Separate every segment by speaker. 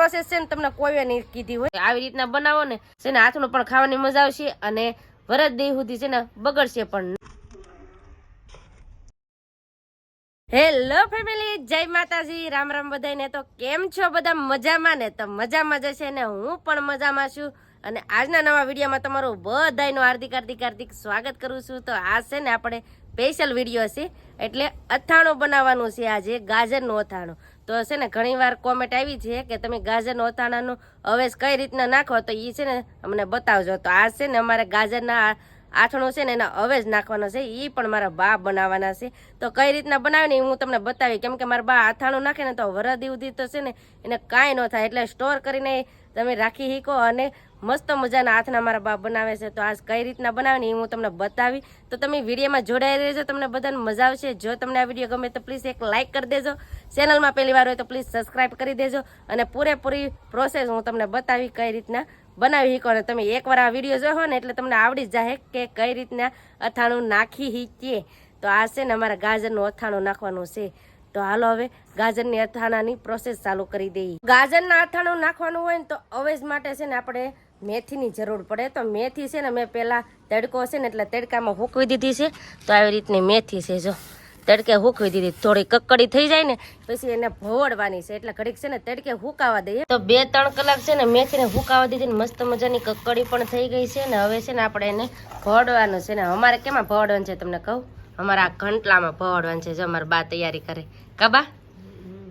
Speaker 1: Process છે ને તમને કોઈએ નહીં કીધી હોય. આવી રીતના બનાવો ને, છે હાથનું પણ ખાવાની મજા આવશે અને વરદ દી સુધી છે ને બગડશે પણ. હેલો ફેમિલી જય માતાજી, રામ રામ બધાને તો કેમ છો બધા? મજામાં ને? તો મજામાં જશે ને? હું પણ મજામાં છું. અને આજના નવા વિડીયોમાં તમારું બધાનું હાર્દિક હાર્દિક હાર્દિક સ્વાગત કરું છું. તો આ છે ને, આપણે સ્પેશિયલ વીડિયો છે. એટલે અથાણું બનાવવાનું છે આજે, ગાજરનું અથાણું. તો છે ને ઘણીવાર કોમેન્ટ આવી છે કે તમે ગાજરનો અથાણાનું અવેશ કઈ રીતના નાખો તો એ છે ને અમને બતાવજો. તો આ છે ને અમારે ગાજરના આથણો છે ને એના અવેજ નાખવાનો છે. એ પણ મારા બા બનાવવાના છે. તો કઈ રીતના બનાવે ને હું તમને બતાવી કેમ કે મારા બા આથાણું નાખે ને તો વરદી ઉધી તો છે ને એને કાંઈ ન થાય. એટલે સ્ટોર કરીને તમે રાખી શીખો અને મસ્ત મજાના હાથના મારા બા બનાવે છે, તો આજ કઈ રીતના બનાવે એ હું તમને બતાવી. તો તમે વિડીયોમાં જોડાઈ રહેજો, તમને બધાને મજા આવશે. જો તમને આ વીડિયો ગમે તો પ્લીઝ એક લાઇક કરી દેજો. ચેનલમાં પહેલી વાર હોય તો પ્લીઝ સબસ્ક્રાઈબ કરી દેજો. અને પૂરેપૂરી પ્રોસેસ હું તમને બતાવી કઈ રીતના બનાવી શીખો અને તમે એકવાર આ વીડિયો જોયો ને એટલે તમને આવડી જાય કે કઈ રીતના અથાણું નાખી શીખીએ તો આ છે ને અમારા ગાજરનું અથાણું નાખવાનું છે. તો હાલો હવે ગાજરની અથાણાની પ્રોસેસ ચાલુ કરી દઈએ. ગાજરના અથાણું નાખવાનું હોય ને તો અવેજ માટે છે ને આપણે મેથીની જરૂર પડે. તો મેથી છે ને, મેં પહેલાં તડકો છે ને, એટલે તડકામાં હૂકવી દીધી છે. તો આવી રીતની મેથી છે, જો. તડકે હૂકવી દીધી. થોડી કકડી થઈ જાય ને, પછી એને ભોવડવાની છે. એટલે ઘડીક છે ને, તડકે હુકાવા દઈએ. તો બે ત્રણ કલાક છે ને, મેથીને હુકાવા દીધી ને, મસ્ત મજાની કકડી પણ થઈ ગઈ છે ને. હવે છે ને, આપણે એને ભોડવાનું છે ને. અમારે કેમાં ભોડવાનું છે તમને કહું? અમારા ઘંટલામાં ભવડવાનું છે, જો અમારા બા તૈયારી કરે. કબા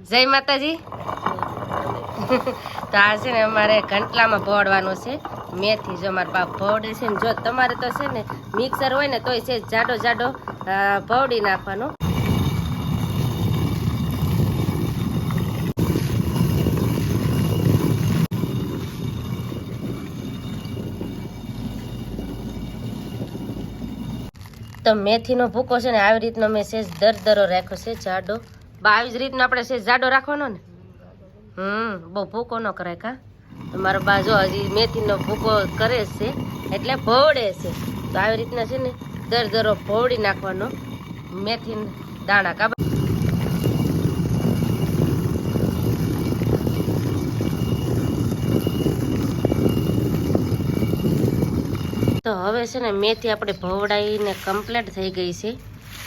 Speaker 1: જય માતાજી. તો આ છે ને અમારે ઘંટલામાં ભોળવાનું છે. મેથી જો અમારા બાપ ભવડે છે ને જો તમારે તો છે ને મિક્સર હોય ને તોય છે જાડો જાડો ભોડી નાખવાનો. તો મેથીનો ભૂકો છે ને આવી રીતનો મેં સેજ દરદરો રાખ્યો છે જાડો. બા, આવી જ રીતનો આપણે સેજ જાડો રાખવાનો ને? હમ, બહુ ભૂકો ન કરાય કા? મારો બાજુ હજી મેથીનો ભૂકો કરે છે, એટલે ભોવડે છે. તો આવી રીતના છે ને, દર દરો ભોવડી નાખવાનો મેથી દાણા કા તો હવે છે ને, મેથી આપણે ભવડાઈને કમ્પ્લીટ થઈ ગઈ છે.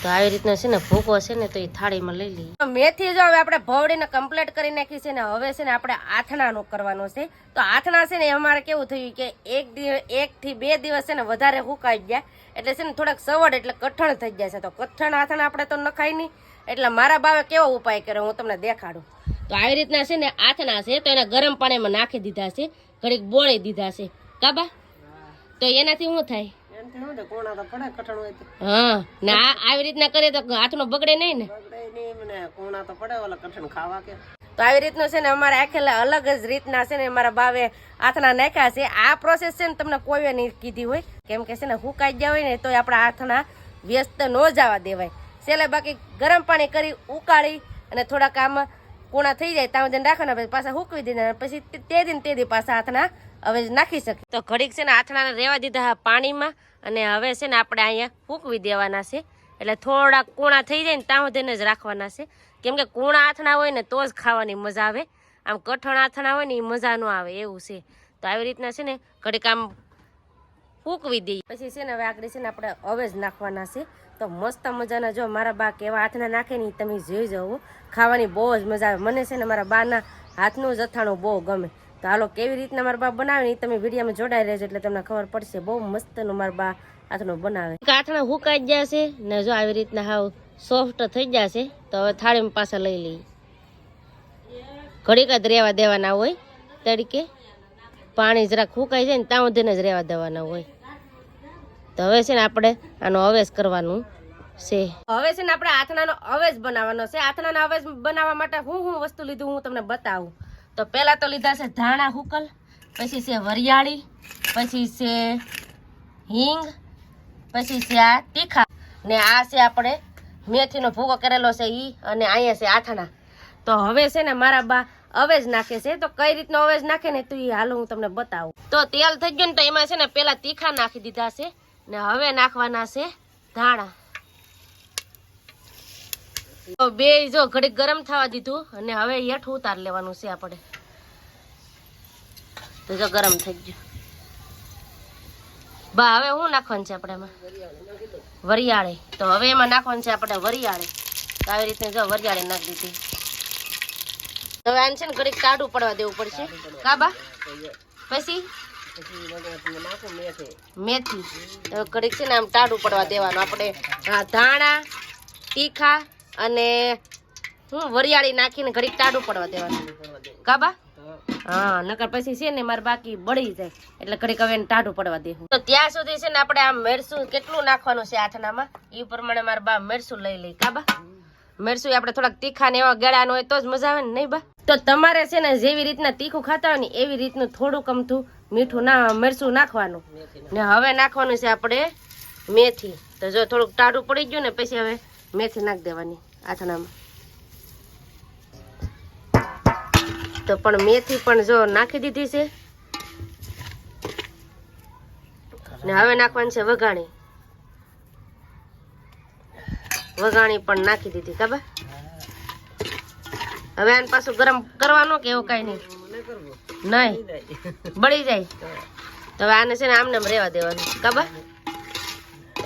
Speaker 1: તો આવી રીતના છે ને ભૂકો છે ને તો એ થાળીમાં લઈ લઈએ. મેથી જો હવે આપણે ભવડીને કમ્પ્લીટ કરી નાખી છે ને હવે છે ને આપણે આથણાનું કરવાનું છે. તો આથણા છે ને અમારે કેવું થયું કે એક દિવસ એક બે દિવસ છે ને વધારે હુકાઈ ગયા. એટલે છે ને થોડાક સવડ એટલે કઠણ થઈ જાય છે. તો કઠણ આથણા આપણે તો નખાય નહીં. એટલે મારા બાવે કેવો ઉપાય કર્યો હું તમને દેખાડું. તો આવી રીતના છે ને આથણા છે તો એને ગરમ પાણીમાં નાખી દીધા છે. ઘડીક બોળી દીધા છે. કાબા? તો એનાથી શું થાય? હા ને આવી રીતના કરીએ તો હાથનો બગડે નહીં ને. તો આવી રીતનું છે ને અમારે આખેલા અલગ જ રીતના છે ને મારા બાવે હાથના નાખ્યા છે. આ પ્રોસેસ છે ને તમને કોઈ નહીં કીધી હોય. કેમ કે છે ને હુકાઈ ગયા હોય ને તો આપણા હાથના વ્યસ્ત ન જવા દેવાય. છેલ્લે બાકી ગરમ પાણી કરી ઉકાળી અને થોડાક આમ કુણા થઈ જાય ત્યાં સુધી રાખવાના પછી પાછા હુકવી દીધા પછી તે- તે દિન તે દી પાછા હાથના હવે નાખી શકીએ. તો ઘડીક છે ને હાથના રેવા દીધા પાણીમાં. અને હવે છે ને આપણે અહીંયા ફૂંકવી દેવાના છે. એટલે થોડાક કૂણા થઈ જાય ને ત્યાં સુધીને જ રાખવાના છે. કેમ કે કૂણા આથણા હોય ને તો જ ખાવાની મજા આવે. આમ કઠણ આથણા હોય ને એ મજા ન આવે, એવું છે. તો આવી રીતના છે ને ઘડીક આમ ફૂંકવી દઈએ. પછી છે ને હવે આગળ છે ને આપણે હવે જ નાખવાના છે. તો મસ્ત મજાના જો મારા બા કેવા હાથના નાખે ને તમે જોઈ જાઓ ખાવાની બહુ જ મજા આવે. મને છે ને મારા બાના હાથનું જથાણું બહુ ગમે. તો હાલો કેવી રીતના મારા બા બનાવે એ તમે વિડીયોમાં જોડાઈ રહેજો એટલે તમને ખબર પડશે. બહુ મસ્તનું મારા બા હાથનું બનાવે. હાથના હુકાઈ ગયા છે ને જો આવી રીતના હાવ સોફ્ટ થઈ જશે તો હવે થાળીમાં પાછા લઈ લઈએ. ઘડીક જ રહેવા દેવાના હોય તરીકે પાણી જરાક હુકાઈ જાય ને ત્યાં સુધીને જ રહેવા દેવાના હોય. તો હવે છે ને આપણે આનો અવેજ કરવાનું છે. હવે છે ને આપણે આથણાનો અવેજ બનાવવાનો છે. આથણાનો અવેજ બનાવવા માટે હું હું વસ્તુ લીધું હું તમને બતાવું. તો પહેલાં તો લીધા છે ધાણા હુકલ, પછી છે વરિયાળી, પછી છે હિંગ, પછી છે આ તીખા. ને આ છે આપણે મેથીનો ભૂકો કરેલો છે એ અને અહીંયા છે આથણા તો હવે છે ને મારા બા અવેજ નાખે છે. તો કઈ રીતનો અવેજ નાખે ને તો એ હાલો હું તમને બતાવું. તો તેલ થઈ ગયું ને તો એમાં છે ને પહેલાં તીખા નાખી દીધા છે. ને હવે નાખવાના છે ધાણા. બે જો ઘડીક ગરમ થવા દીધું અને હવે હેઠ ઉતાર લેવાનું છે આપણે. તો જો ગરમ થઈ ગયું. બા, હવે શું નાખવાનું છે આપણે એમાં? વરિયાળી. તો હવે એમાં નાખવાનું છે આપણે વરિયાળી. તો આવી રીતે જો વરિયાળી નાખી દીધી. હવે આને છે ને ઘડીક ટાઢું પડવા દેવું પડશે. કાબા પછી? મેથી. ઘડીક છે ને આમ ટાઢું પડવા દેવાનું. આપણે ધાણા, તીખા અને હું વરિયાળી નાખીને ઘડીક ટાઢું પડવા દેવાનું. કાબા હા નકર પછી છે ને મારે બાકી બળી જાય. એટલે ઘડીક હવે ટાઢું પડવા દેવું તો ત્યાં સુધી છે ને આપણે આ મેરસું કેટલું નાખવાનું છે આઠનામાં એ પ્રમાણે મારે બા મેરસું લઈ લઈ. કાબા મેરસું આપણે થોડાક તીખા ને એવા ગળાનું હોય તો જ મજા આવે ને નહીં બા? તો તમારે છે ને જેવી રીતના તીખું ખાતા હોય ને એવી રીતનું થોડુંક અમથું મીઠું ના મરચું નાખવાનું. ને હવે નાખવાનું છે આપણે મેથી. તો જો થોડુંક ટાઢું પડી ગયું ને પછી હવે મેથી નાખી દેવાની આથણામાં. તો પણ મેથી પણ જો નાખી દીધી છે. ને હવે નાખવાની છે વઘાણી. વઘાણી પણ નાખી દીધી, ખબર? હવે આને પાછું ગરમ કરવાનો કે એવું કઈ નહીં? નહીં. બળી જાય. તો હવે આને છે ને આમને રેવા દેવાનું, ખબર?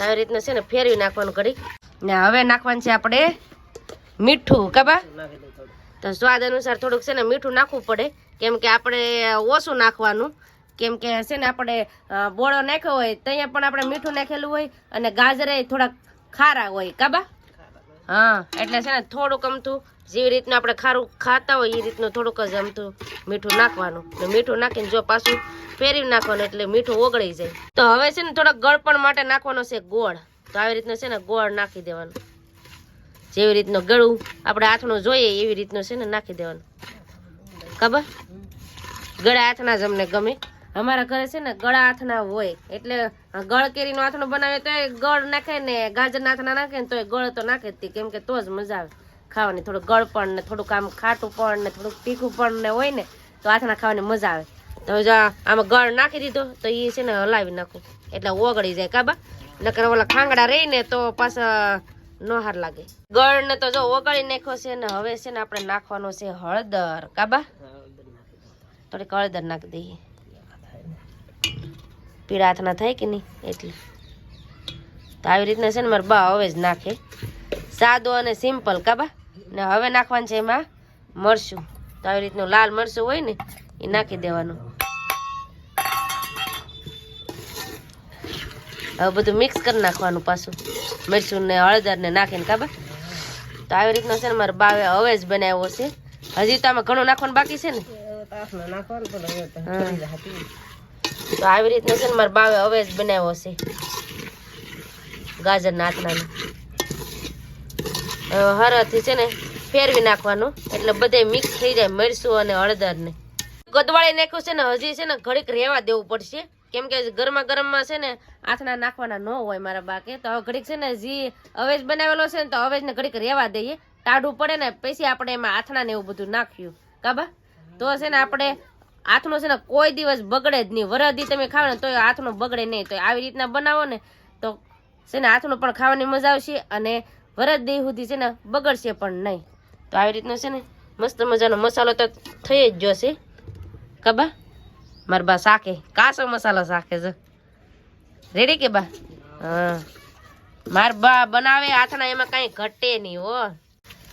Speaker 1: આવી રીતના છે ને ફેરવી નાખવાનું ઘડીક. ને હવે નાખવાનું છે આપણે મીઠું કાબા તો સ્વાદ અનુસાર થોડુંક છે ને મીઠું નાખવું પડે. કેમ કે આપણે ઓછું નાખવાનું. કેમ કે છે ને આપણે બોળો નાખ્યો હોય ત્યાં પણ આપણે મીઠું નાખેલું હોય અને ગાજરે થોડાક ખારા હોય કાબા હા, એટલે છે ને થોડુંક અમથું, જેવી રીતનું આપણે ખારું ખાતા હોય, એ રીતનું થોડુંક જ આમતું મીઠું નાખવાનું. મીઠું નાખીને જો પાછું ફેરવી નાખવાનું એટલે મીઠું ઓગળી જાય. તો હવે છે ને થોડાક ગળપણ માટે નાખવાનો છે ગોળ. તો આવી રીતનું છે ને ગોળ નાખી દેવાનું. જેવી રીતનું ગળું આપણે હાથનું જોઈએ એવી રીતનું છે ને નાખી દેવાનું. ખબર? ગળા હાથના જ અમને ગમે. અમારા ઘરે છે ને ગળા હાથના હોય. એટલે ગળ કેરીનું હાથનું બનાવે તો ગળ નાખે ને ગાજરના હાથના નાખે ને તો ગળ તો નાખે જ કેમ કે તો જ મજા આવે ખાવાની. થોડું ગળ પણ ને થોડુંક આમ ખાટું પણ ને થોડુંક તીખું પણ ને હોય ને તો હાથના ખાવાની મજા આવે. તો જો આમાં ગળ નાખી દીધો તો એ છે ને હલાવી નાખું. એટલે ઓગળી જાય. કાબા નકર ઓલા ખાંગડા રહી ને તો પાછા નો હાર લાગે. ગળ ને તો જો ઓગળી નાખ્યો છે ને હવે છે ને આપણે નાખવાનો છે હળદર. કાબા થોડીક હળદર નાખી દઈએ. પીળા હાથના થાય કે નહીં? એટલે. તો આવી રીતના છે ને મારા બા હવે જ નાખે. સાદો અને સિમ્પલ કાબા ને હવે નાખવાનું છે એમાં મરશું તો આવી રીતનું લાલ મરચું હોય ને, એ નાખી દેવાનું. હવે બધું મિક્સ કરી નાખવાનું પાછું. મરચું ને હળદર ને નાખીને કાબા તો આવી રીતનો છે ને મારા બાવે હવે જ બનાવ્યો છે. હજી તો આમાં ઘણું નાખવાનું બાકી છે ને? તો આવી રીતના છે ને મારા બાવે હવે જ બનાવ્યો છે. ગાજર નાખનાનો હવે હરથી છે ને ફેરવી નાખવાનું. એટલે બધે મિક્સ થઈ જાય મરચું અને હળદર ને ગદવાળી નાખ્યું છે ને, હજી છે ને ઘડીક રહેવા દેવું પડશે. કેમ કે ગરમા ગરમમાં છે ને આથણા નાખવાના ન હોય મારા બાકે. તો હવે ઘડીક છે ને જી અવેજ બનાવેલો છે ને તો અવેજને ઘડીક રહેવા દઈએ. ટાઢું પડે ને પછી આપણે એમાં આથણા ને એવું બધું નાખ્યું. કાબા તો છે ને આપણે હાથનો છે ને કોઈ દિવસ બગડે જ નહીં. વરદી તમે ખાવ ને તો હાથનો બગડે નહીં. તો આવી રીતના બનાવો ને તો છે ને હાથનું પણ ખાવાની મજા આવશે અને વરદી સુધી છે ને બગડશે પણ નહીં. તો આવી રીતનો છે ને મસ્ત મજાનો મસાલો તો થઈ જ જશે. કબા મારા બા શાકે. કાસો મસાલો શાકે છે. રેડી કે બા? હા. માર બા બનાવે આથણા એમાં કાંઈ ઘટે નહીં હો.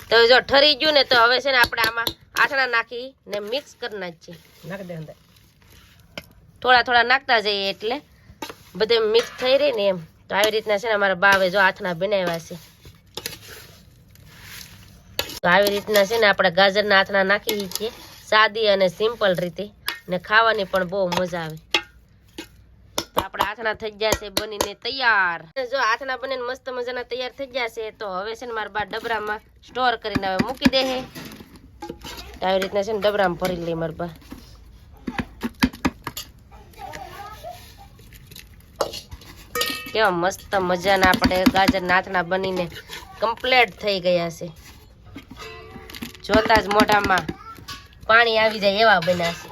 Speaker 1: તો જો ઠરી ગયું ને તો હવે છે ને આપણે આમાં આથણા નાખી ને મિક્સ કરી નાખીએ. થોડા થોડા નાખતા જઈએ એટલે બધે મિક્સ થઈ રહી ને એમ. તો આવી રીતના છે ને અમારા બાવે જો આથણા બનાવ્યા છે. તો આવી રીતના છે ને આપણે ગાજરના આથણા નાખી છીએ સાદી અને સિમ્પલ રીતે. ને ખાવાની પણ બહુ મજા આવે. આપણા આથણા થઈ ગયા છે બનીને તૈયાર. જો આથણા બનીને મસ્ત મજાના તૈયાર થઈ ગયા છે, તો હવે છે ને મારા બા ડબરામાં સ્ટોર કરીને હવે મૂકી દે આવી રીતના છે ને ડબરામાં ભરી લઈ મારા બા. કેવા મસ્ત મજાના આપણે ગાજર નાથના બનીને કમ્પ્લેટ થઈ ગયા છે. જોતા જ મોઢામાં પાણી આવી જાય એવા બન્યા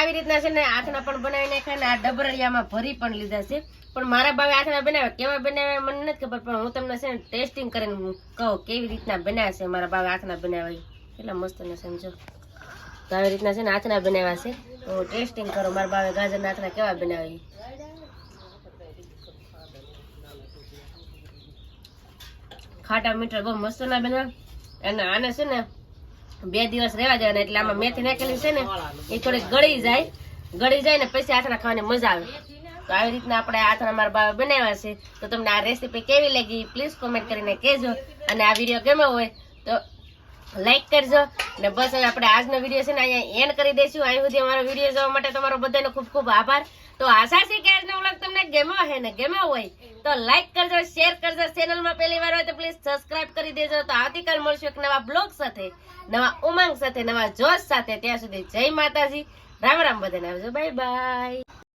Speaker 1: આવી રીતના છે ને આથણા પણ બનાવી નાખ્યા ને આ ડબરડિયામાં ભરી પણ લીધા છે. પણ મારા ભાવે આથણા બનાવ્યા. કેવા બનાવ્યા મને નથી ખબર, પણ હું તમને છે ને ટેસ્ટિંગ કરીને હું કહું કેવી રીતના બનાવ્યા છે મારા ભાવે આથણા બનાવ્યા કેટલા મસ્ત ને સમજો તો આવી રીતના છે ને આથણા બનાવ્યા છે. તો ટેસ્ટિંગ કરો, મારા બાવે ગાજરના આથણા કેવા બનાવ્યા ખાટા મીઠા બહુ મસ્ત ના બનાવ અને આને છે ને બે દિવસ રહેવા દેવાના એટલે આમાં મેથી નાખેલી છે ને, એ થોડીક ગળી જાય. ગળી જાય ને પછી આથણા ખાવાની મજા આવે. તો આવી રીતના આપણે આથણા મારા બાવા બનાવ્યા છે. તો તમને આ રેસીપી કેવી લાગી પ્લીઝ કોમેન્ટ કરીને કહેજો. અને આ વીડિયો ગમ્યો હોય તો લાઈક કરજો. ને બસ હવે આપણે આજનો વીડિયો છે ને અહીંયા એન્ડ કરી દઈશું. અહીં સુધી અમારો વીડિયો જોવા માટે તમારો બધાનો ખૂબ ખૂબ આભાર. તો આશા છે કે આજનો વ્લોગ તમને ગમ્યો હે ને ગમ્યો હોય, તો લાઈક કરજો શેર કરજો. ચેનલમાં પહેલી વાર હોય તો પ્લીઝ સબસ્ક્રાઇબ કરી દેજો. તો આવતીકાલ મળશું એક નવા બ્લોગ સાથે, નવા ઉમંગ સાથે, નવા જોશ સાથે. ત્યાં સુધી જય માતાજી. રામ રામ બધાને આવજો. Bye bye